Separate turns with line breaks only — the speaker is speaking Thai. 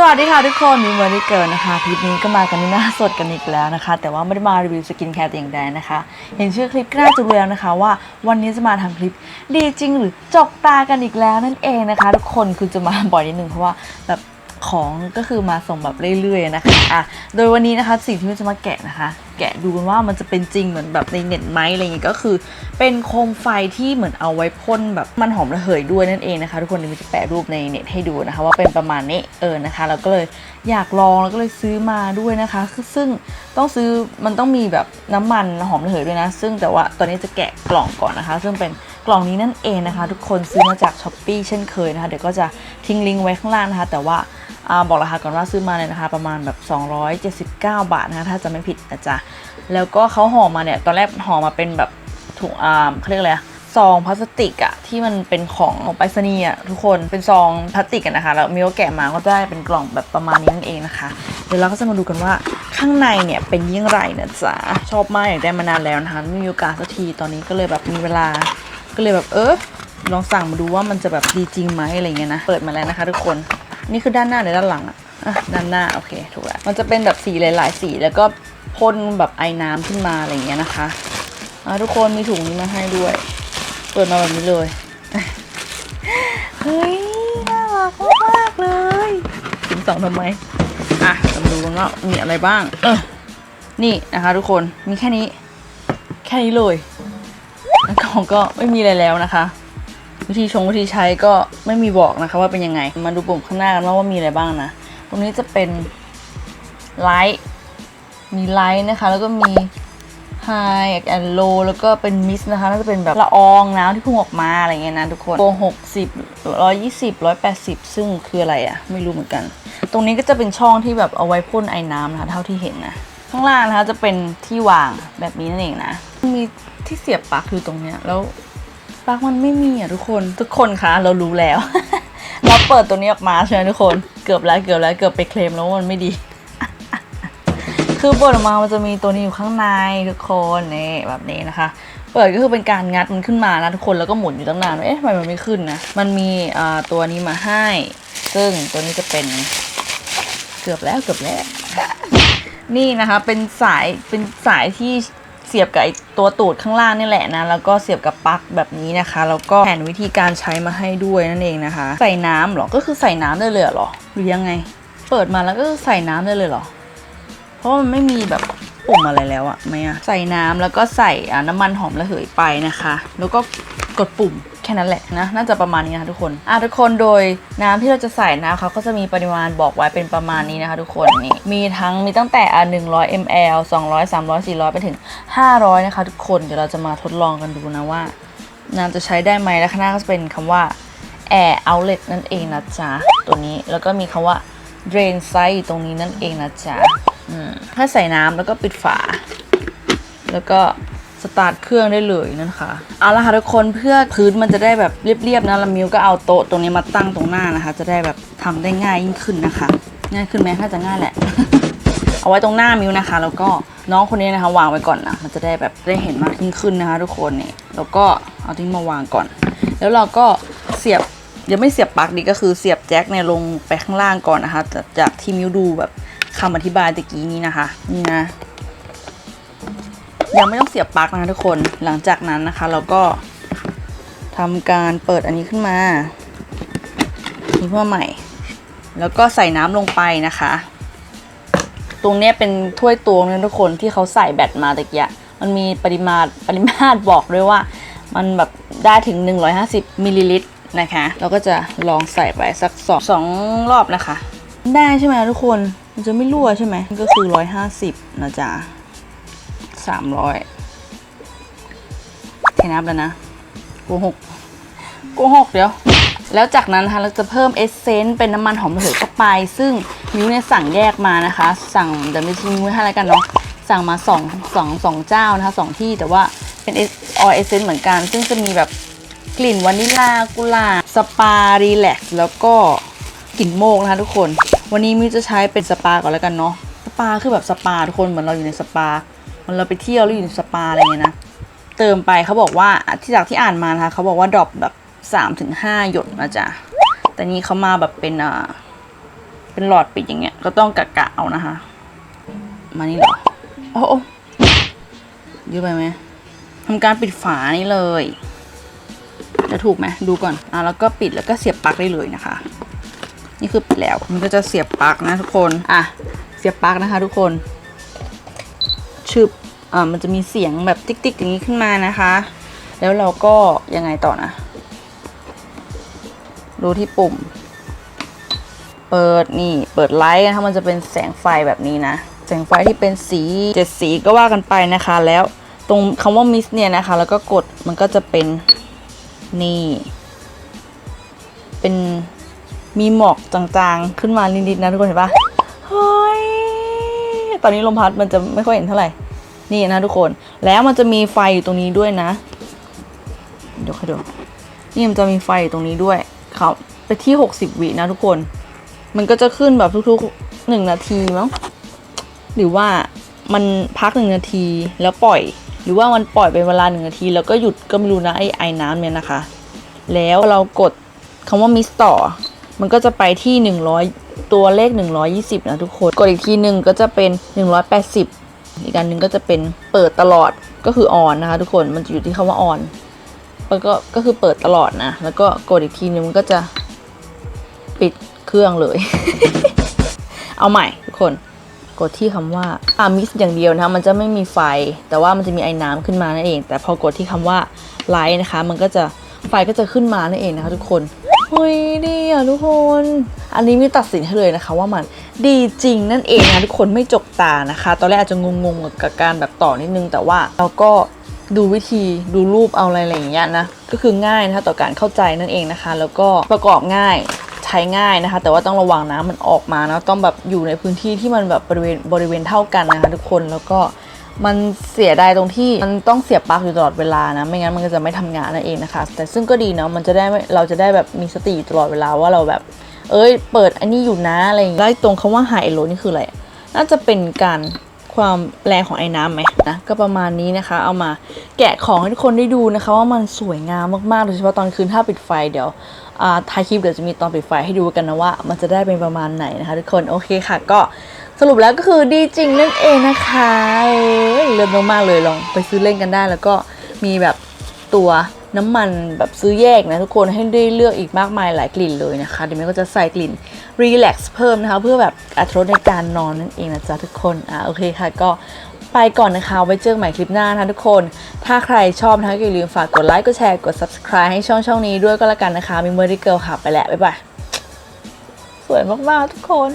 สวัสดีค่ะทุกคนมีวันที่เกิดนะคะคลิปนี้ก็มากันหน้าสดกันอีกแล้วนะคะ แต่ว่าไม่ได้มารีวิวสกินแคร์แต่อย่างใดนะคะ เห็นชื่อคลิปก็น่าจะรู้แล้วนะคะว่าวันนี้จะมาทำคลิปดีจริงหรือจกตากันอีกแล้วนั่นเองนะคะ ทุกคนคือจะมาบ่อยนิดนึงเพราะว่าแบบ ของก็คือมาส่งแบบเรื่อยๆนะคะอะโดยวันนี้นะคะสิ่งที่มิวจะมาแกะนะคะ แกะดูกันว่ามันจะเป็นจริงเหมือนแบบในเน็ตไหมอะไรอย่างเงี้ยก็คือ เป็นโคมไฟที่เหมือนเอาไว้พ่นแบบมันหอมระเหยด้วยนั่นเองนะคะทุกคนเดี๋ยวมิวจะแปะรูปในเน็ตให้ดูนะคะ ว่าเป็นประมาณนี้เออนะคะเราก็เลยอยากลองแล้วก็เลยซื้อมาด้วยนะคะคือซึ่งต้องซื้อมันต้องมีแบบน้ำมันหอมระเหยด้วยนะ ซึ่งแต่ว่าตอนนี้จะแกะกล่องก่อนนะคะ ซึ่งเป็นกล่องนี้นั่นเองนะคะ ทุกคนซื้อมาจากช้อปปีเช่นเคยนะคะ เดี๋ยวก็จะทิ้งลิงก์ไว้ข้างล่างนะคะ แต่ว่า บอกราคาก่อนว่าซื้อมาเนี่ยนะคะประมาณแบบ 279 บาทนะคะถ้าจะไม่ผิดนะจ๊ะแล้วก็เขาห่อมาเนี่ยตอนแรกห่อมาเป็นแบบถุงอ่าเขาเรียกอะไรซองพลาสติกอะที่มันเป็นของของไปรษณีย์อะทุกคนเป็นซองพลาสติกอะนะคะแล้วมิวแกะมาก็ได้เป็นกล่องแบบประมาณนี้นั่นเองนะคะ เดี๋ยวเราก็จะมาดูกันว่าข้างในเนี่ยเป็นยิ่งไรนะจ๊ะชอบมากอยากได้มานานแล้วนะคะไม่มีโอกาสสักทีตอนนี้ก็เลยแบบมีเวลา ก็เลยแบบเออลองสั่งมาดูว่ามันจะแบบดีจริงไหมอะไรเงี้ยนะเปิดมาแล้วนะคะ ทุกคน นี่คือด้านหน้าหรือด้านหลังอะอะด้านหน้าโอเคถูกแล้วมันจะเป็นแบบสีหลาย ๆ สีแล้วก็พ่นแบบไอ้น้ำขึ้นมาอะไรเงี้ยนะคะอะทุกคนมีถุงนี้มาให้ด้วย เปิดมาแบบนี้เลยเฮ้ยน่ารักมากเลยถึงสองทำไมอะเรามาดูกันว่ามีอะไรบ้าง เออนี่นะคะ ทุกคนมีแค่นี้ แค่นี้เลยกล่องก็ไม่มีอะไรแล้วนะคะ วิธีชงวิธีใช้ก็ไม่มีบอกนะคะว่าเป็นยังไง มาดูปุ่มข้างหน้ากันว่ามีอะไรบ้างนะ ตรงนี้จะเป็นไลท์มีไลท์นะคะ แล้วก็มีไฮแอนโลแล้วก็เป็นมิสนะคะน่าจะเป็นแบบละอองน้ำที่พุ่งออกมาอะไรเงี้ยนะทุกคนโปรหกสิบร้อยยี่สิบร้อยแปดสิบซึ่งคืออะไรอะไม่รู้เหมือนกัน ตรงนี้ก็จะเป็นช่องที่แบบเอาไว้พ่นไอ้น้ำนะคะ เท่าที่เห็นนะ ข้างล่างนะคะจะเป็นที่วางแบบนี้นั่นเองนะ มีที่เสียบปลั๊กอยู่ตรงเนี้ยแล้ว ปลั๊กมันไม่มีอะทุกคนทุกคนคะเรารู้แล้ว เราเปิดตัวนี้ออกมาใช่ไหมทุกคนเกือบแล้วเกือบแล้วเกือบไปเคลมแล้วว่ามันไม่ดี คือเปิดออกมามันจะมีตัวนี้อยู่ข้างในทุกคนนี่แบบนี้นะคะ เปิดก็คือเป็นการงัดมันขึ้นมานะทุกคนแล้วก็หมุนอยู่ตั้งนานเอ๊ะทำไมมันไม่ขึ้นนะมันมีตัวนี้มาให้ ซึ่งตัวนี้จะเป็น เกือบแล้วเกือบแล้วนี่นะคะเป็นสายเป็นสายที่ สียบกับไอตัวตูดข้างล่างนี่แหละนะ แล้วก็เสียบกับปลั๊กแบบนี้นะคะ แล้วก็แผนวิธีการใช้มาให้ด้วยนั่นเองนะคะ ใส่น้ำหรอ ก็คือใส่น้ำได้เลยหรอ หรือยังไง เปิดมาแล้วก็ใส่น้ำได้เลยหรอ เพราะมันไม่มีแบบปุ่มอะไรแล้วอะไหมอะใส่น้ำแล้วก็ใส่น้ำมันหอมระเหยไปนะคะ แล้วก็กดปุ่ม แค่นั้นแหละนะน่าจะประมาณนี้นะคะทุกคนอะทุกคนโดยน้ำที่เราจะใส่นะเขาก็จะมีปริมาณบอกไว้เป็นประมาณนี้นะคะทุกคนนี่มีทั้งมีตั้งแต่อะ100 ml 200 300 400 ไปถึง 500 นะคะทุกคนเดี๋ยวเราจะมาทดลองกันดูนะว่า น้ำจะใช้ได้ไหมและข้างหน้าก็จะเป็นคำว่า air outlet นั่นเองนะจ๊ะตัวนี้แล้วก็มีคำว่า drain side ตรงนี้นั่นเองนะจ๊ะอืมให้ใส่น้ำแล้วก็ปิดฝา แล้วก็ สตาร์ทเครื่องได้เลยนั่นค่ะเอาละค่ะทุกคนเพื่อพื้นมันจะได้แบบเรียบๆนะล้วมิวก็เอาโต๊ะตรงนี้มาตั้งตรงหน้านะคะ จะได้แบบทำได้ง่ายยิ่งขึ้นนะคะ ง่ายขึ้นไหมน่าจะง่ายแหละ เอาไว้ตรงหน้ามิวนะคะ แล้วก็น้องคนนี้นะคะวางไว้ก่อนนะมันจะได้แบบได้เห็นมากยิ่งขึ้นนะคะ ทุกคนนี่แล้วก็เอาทิ้งมาวางก่อน แล้วเราก็เสียบยังไม่เสียบปลั๊กดีก็คือเสียบแจ็คเนี่ยลงไปข้างล่างก่อนนะคะจากจากที่มิวดูแบบคำอธิบายตะกี้นี้นะคะ นี่นะ ยังไม่ต้องเสียบปลั๊กนะคะทุกคนหลังจากนั้นนะคะ เราก็ทำการเปิดอันนี้ขึ้นมานี่ขึ้นมาใหม่ แล้วก็ใส่น้ำลงไปนะคะ ตรงนี้เป็นถ้วยตวงนะทุกคนที่เขาใส่แบตมาตะกี้มันมีปริมาตรปริมาตรบอกด้วยว่า มันแบบได้ถึง 150มิลลิลิตรนะคะ เราก็จะลองใส่ไปสักสองสองรอบนะคะ ได้ใช่ไหมทุกคน มันจะไม่รั่วใช่ไหมก็คือ 150 นะจ๊ะ สามร้อยแค่นับแล้วนะโกหกโกหกเดี๋ยว แล้วจากนั้นนะคะเราจะเพิ่มเอสเซนต์เป็นน้ำมันหอมระเหยเข้าไป ซึ่งมิวเนี่ยสั่งแยกมานะคะ สั่งเดี๋ยวมิวจะมิวให้อะไรกันเนาะสั่งมาสองสองสองเจ้านะคะสองที่แต่ว่าเป็นออเอสเซนต์เหมือนกัน ซึ่งจะมีแบบกลิ่นวานิลลากุหลาบสปารีแลกซ์แล้วก็กลิ่นโมกนะคะทุกคน วันนี้มิวจะใช้เป็นสปาก่อนแล้วกันเนาะสปาคือแบบสปาทุกคนเหมือนเราอยู่ในสปา เราไปเที่ยวแล้วอยู่สปาอะไรเงี้ยนะ เติมไปเขาบอกว่าที่จากที่อ่านมานะคะเขาบอกว่าดรอปแบบ3-5ถึงหยดนะจ๊ะ แต่นี้เขามาแบบเป็นอ่าเป็นหลอดปิดอย่างเงี้ย ก็ต้องกะกะเอานะคะ มานี่เหรอโอ้โอ้เยอะไปไหมทำการปิดฝานี่เลย จะถูกไหมดูก่อน อะแล้วก็ปิดแล้วก็เสียบปลั๊กได้เลยนะคะ นี่คือปิดแล้ว มันก็จะเสียบปลั๊กนะทุกคน อะ เสียบปลั๊กนะคะ ทุกคน ชึบอ่ามันจะมีเสียงแบบติ๊กๆอย่างนี้ขึ้นมานะคะ แล้วเราก็ยังไงต่อนะดูที่ปุ่ม เปิดนี่เปิดไลท์นะคะมันจะเป็นแสงไฟแบบนี้นะ แสงไฟที่เป็นสีเจ็ดสีก็ว่ากันไปนะคะ แล้วตรงคำว่ามิสเนี่ยนะคะ แล้วก็กดมันก็จะเป็นนี่ เป็นมีหมอกจางๆ ขึ้นมานิดๆนะทุกคนเห็นปะเฮ้ย ตอนนี้ลมพัดมันจะไม่ค่อยเห็นเท่าไหร่ นี่นะทุกคน แล้วมันจะมีไฟอยู่ตรงนี้ด้วยนะ เดี๋ยวค่อยดู นี่มันจะมีไฟอยู่ตรงนี้ด้วยเขาไปที่ 60 วินะทุกคน มันก็จะขึ้นแบบทุกๆหนึ่งนาทีมั้ง หรือว่ามันพักหนึ่งนาทีแล้วปล่อย หรือว่ามันปล่อยเป็นเวลาหนึ่งนาที แล้วก็หยุดก็ไม่รู้นะไอไอน้ำเนี่ยนะคะ แล้วเรากดคำว่ามิสต่อ มันก็จะไปที่ 100 ตัวเลข 120 นะทุกคน กดอีกทีหนึ่งก็จะเป็น 180 อีกการหนึ่งก็จะเป็นเปิดตลอดก็คือออนนะคะทุกคนมันจะอยู่ที่คำว่าออนแล้วก็ก็คือเปิดตลอดนะ แล้วก็กดอีกทีนึงมันก็จะปิดเครื่องเลย เอาใหม่ทุกคนกดที่คำว่าอ่ามิสอย่างเดียวนะคะมันจะไม่มีไฟ แต่ว่ามันจะมีไอ้น้ำขึ้นมานั่นเอง แต่พอกดที่คำว่าไลท์นะคะ มันก็จะไฟก็จะขึ้นมานั่นเองนะคะทุกคน เฮ้ยดีอะทุกคน อันนี้มีตัดสินให้เลยนะคะ ว่ามันดีจริงนั่นเองนะทุกคนไม่จกตานะคะ ตอนแรกอาจจะงงๆกับการแบบต่อนิดนึง แต่ว่าเราก็ดูวิธีดูรูปเอาอะไรอะไรอย่างเงี้ยนะ ก็คือง่ายนะคะต่อการเข้าใจนั่นเองนะคะ แล้วก็ประกอบง่ายใช้ง่ายนะคะ แต่ว่าต้องระวังนะมันออกมานะต้องแบบอยู่ในพื้นที่ที่มันแบบบริเวณบริเวณเท่ากันนะคะทุกคนแล้วก็ มันเสียดายตรงที่มันต้องเสียบปลั๊กอยู่ตลอดเวลานะ ไม่งั้นมันก็จะไม่ทำงานนั่นเองนะคะ แต่ซึ่งก็ดีเนาะมันจะได้เราจะได้แบบมีสติตลอดเวลาว่าเราแบบ เอ้ย เปิดอันนี้อยู่นะอะไรอย่างเงี้ยแล้ตรงคำว่า high low นี่คืออะไรน่าจะเป็นการความแรงของไอ้น้ำไหมนะก็ประมาณนี้นะคะ เอามาแกะของให้ทุกคนได้ดูนะคะ ว่ามันสวยงามมากๆโดยเฉพาะตอนคืนถ้าปิดไฟเดี๋ยวอ่าท้ายคลิปเดี๋ยวจะมีตอนปิดไฟให้ดูกันนะว่า มันจะได้เป็นประมาณไหนนะคะ ทุกคนโอเคค่ะก็ สรุปแล้วก็คือดีจริงนั่นเองนะคะเเลิศมากๆเลยลองไปซื้อเล่นกันได้แล้วก็มีแบบตัวน้ำมันแบบซื้อแยกนะทุกคนให้ได้เลือกอีกมากมายหลายกลิ่นเลยนะคะเดี๋ยวแม่ก็จะใส่กลิ่น relax เพิ่มนะคะ เพื่อแบบอัตรสในการนอนนั่นเองนะจ๊ะทุกคนอะโอเคค่ะก็ไปก่อนนะคะ ไว้เจอกันใหม่คลิปหน้านะทุกคน ถ้าใครชอบนะคะก็อย่าลืมฝากกดไลค์กดแชร์กด subscribe ให้ช่องช่องนี้ด้วยก็แล้วกันนะคะ มีเมอร์ดิเกิลค่ะไปแล้วบ๊ายบายสวยมากๆทุกคน